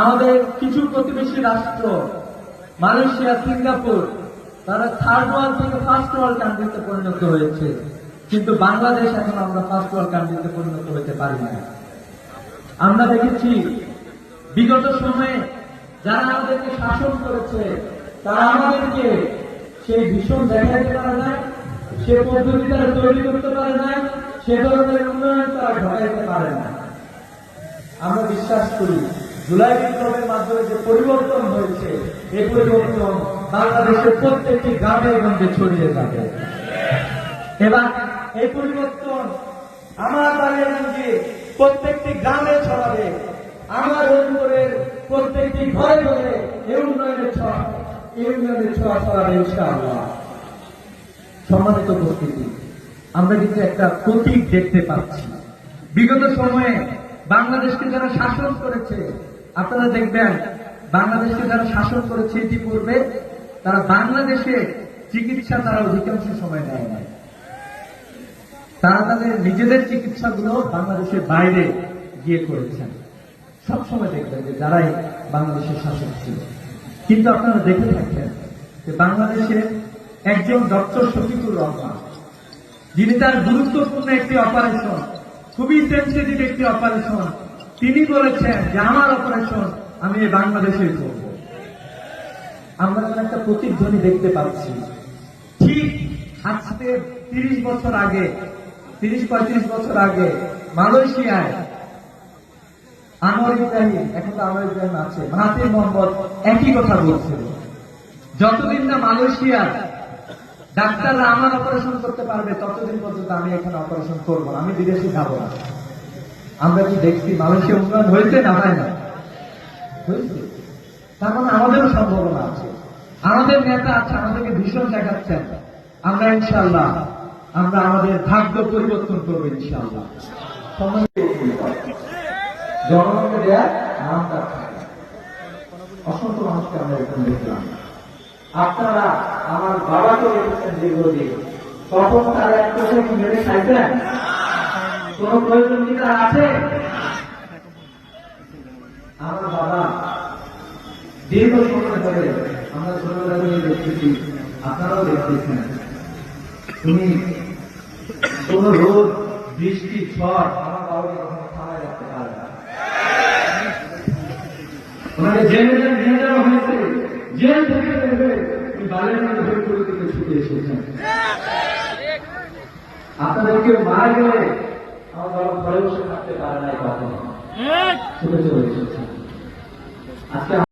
আমাদের কিছু প্রতিবেশী রাষ্ট্র, মালয়েশিয়া, সিঙ্গাপুর, তারা থার্ড ওয়ার্ল্ড থেকে ফার্স্ট ওয়ার্ল্ড কান্ট্রিতে পরিণত হয়েছে। কিন্তু বাংলাদেশ এখন আমরা ফার্স্ট ওয়ার্ল্ড কান্ট্রিতে পরিণত হতে পারি না। আমরা দেখেছি, বিগত সময়ে যারা আমাদেরকে শাসন করেছে, তারা আমাদেরকে সেই ভীষণ দেখাতে পারে না সে পদ্ধতি তারা তৈরি করতে পারে না সে ধরনের উন্নয়ন তারা ঘটাইতে পারে না। আমরা বিশ্বাস করি জুলাই বিপ্লবের মাধ্যমে যে পরিবর্তন হয়েছে এই পরিবর্তন বাংলাদেশের প্রত্যেকটি গ্রামে গঞ্জে ছড়িয়ে যাবে। এবার এই পরিবর্তন আমার বালিয়াগঞ্জে প্রত্যেকটি গ্রামে ছড়াবে, আমার অঞ্চলের প্রত্যেকটি ঘরে ঘরে এই উন্নয়নের ছোঁয়া এই উন্নয়নের ছোঁয়া ছড়াবে ইনশাআল্লাহ। সম্মানিত উপস্থিতি, আমরা কিন্তু একটা প্রতীক দেখতে পাচ্ছি। বিগত সময়ে বাংলাদেশকে যারা শাসন করেছে আপনারা দেখবেন, বাংলাদেশকে যারা শাসন করেছে ইতিপূর্বে, তারা বাংলাদেশে চিকিৎসা তারা অধিকাংশ সময় দেয় না তারা তাদের নিজেদের চিকিৎসাগুলো বাংলাদেশের বাইরে গিয়ে করেছেন। সবসময় দেখবেন যে যারাই বাংলাদেশের শাসক ছিল। কিন্তু আপনারা দেখে থাকবেন যে বাংলাদেশে একজন ডক্টর শফিকুর রহমান, যিনি তার গুরুত্বপূর্ণ একটি অপারেশন, খুবই সেন্সিটিভ একটি অপারেশন তিনি বলেছেন যে, আমার অপারেশন আমি বাংলাদেশে করব। আমরা যেন একটা প্রতিধ্বনি দেখতে পাচ্ছি। ঠিক আজকে তিরিশ বছর আগে, তিরিশ, পঁয়ত্রিশ বছর আগে মালয়েশিয়ায় ইব্রাহিম, এখন তো ইব্রাহিম আছে মাহাতির মোহাম্মদ একই কথা বলছিল যতদিন না মালয়েশিয়ার ডাক্তাররা আমার অপারেশন করতে পারবে, ততদিন পর্যন্ত আমি এখানে অপারেশন করব আমি বিদেশে যাব না। আমরা কি দেখছি মালয়েশিয়া উন্নয়ন হয়েছে না হয় না? হয়েছে। তার মানে আমাদেরও সম্ভাবনা আছে। আমাদের নেতা আছে, আমাদেরকে ভীষণ দেখাচ্ছেন। আমরা ইনশাল্লাহ আমরা আমাদের ভাগ্য পরিবর্তন করব ইনশাল্লাহ জনগণকে দেয়া নামটা অসংখ্য মানুষকে আমরা এখানে দেখলাম। আপনারা আমার বাবাকে রেখেছেন দীর্ঘদিন তখন তারা এক কথা কি মেরে খাইতেন কোন প্রয়োজন কি তার আছে? আমার বাবা দীর্ঘ সময় ধরে আমরা ছোটবেলা দেখতেছি আপনারাও দেখতেছেন তুমি কোন রোদ, বৃষ্টি, ঝড় আমার বাবাকে কখনো থামায় রাখতে পারে না। ওনাকে জেলে নিয়ে যাওয়া হয়েছে, জেল থেকে হয়ে উনি বালের মধ্যে ভেদ করে দিতে ছুটে এসেছেন। আপনাদের কেউ মারা গেলে আমার বাবা ঘরে বসে থাকতে পারে নাই কখনো ছুটে চলে এসেছেন আজকে